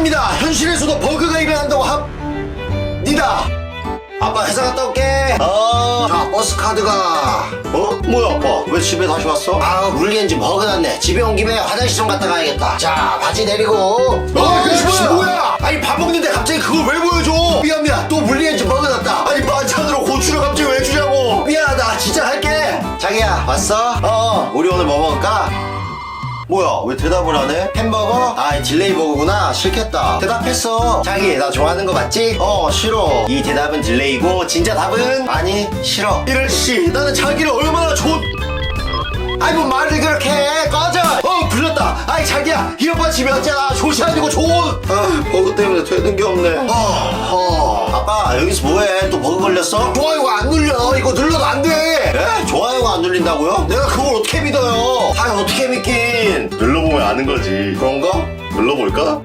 버그입니다. 현실에서도 버그가 일어난다고 합니다. 아빠 회사 갔다 올게. 어. 자, 버스 카드가. 어? 뭐야, 아빠? 왜 집에 다시 왔어? 아, 물리엔진 버그 났네. 집에 온 김에 화장실 좀 갔다 가야겠다. 자, 바지 내리고. 어, 이거 뭐야? 아니, 밥 먹는데 갑자기 그걸 왜 보여줘? 미안, 미안. 또 물리엔진 버그 났다. 아니, 반찬으로 고추를 갑자기 왜 주냐고. 미안하다. 진짜 할게. 자기야, 왔어? 어, 우리 오늘 뭐 먹을까? 뭐야? 왜 대답을 안 해? 햄버거? 아 딜레이 버거구나. 싫겠다. 대답했어. 자기 나 좋아하는 거 맞지? 어 싫어. 이 대답은 딜레이고 진짜 답은? 아니 싫어. 이럴씨. 나는 자기를 얼마나 좋 아이 뭐 말을 그렇게 해. 꺼져. 어 불렀다. 아이 자기야. 이 오빠 집에 왔잖아 조시 아니고 좋은 아 버그 때문에 되는 게 없네. 어, 어. 아빠 여기서 뭐해? 또 버그 걸렸어? 좋아요가 안 눌려. 이거 눌러도 안돼. 에? 좋아요가 안 눌린다고요? 내가 그걸 어떻게 믿어요? 아 어떻게 눌러보면 아는 거지. 그런가? 눌러볼까?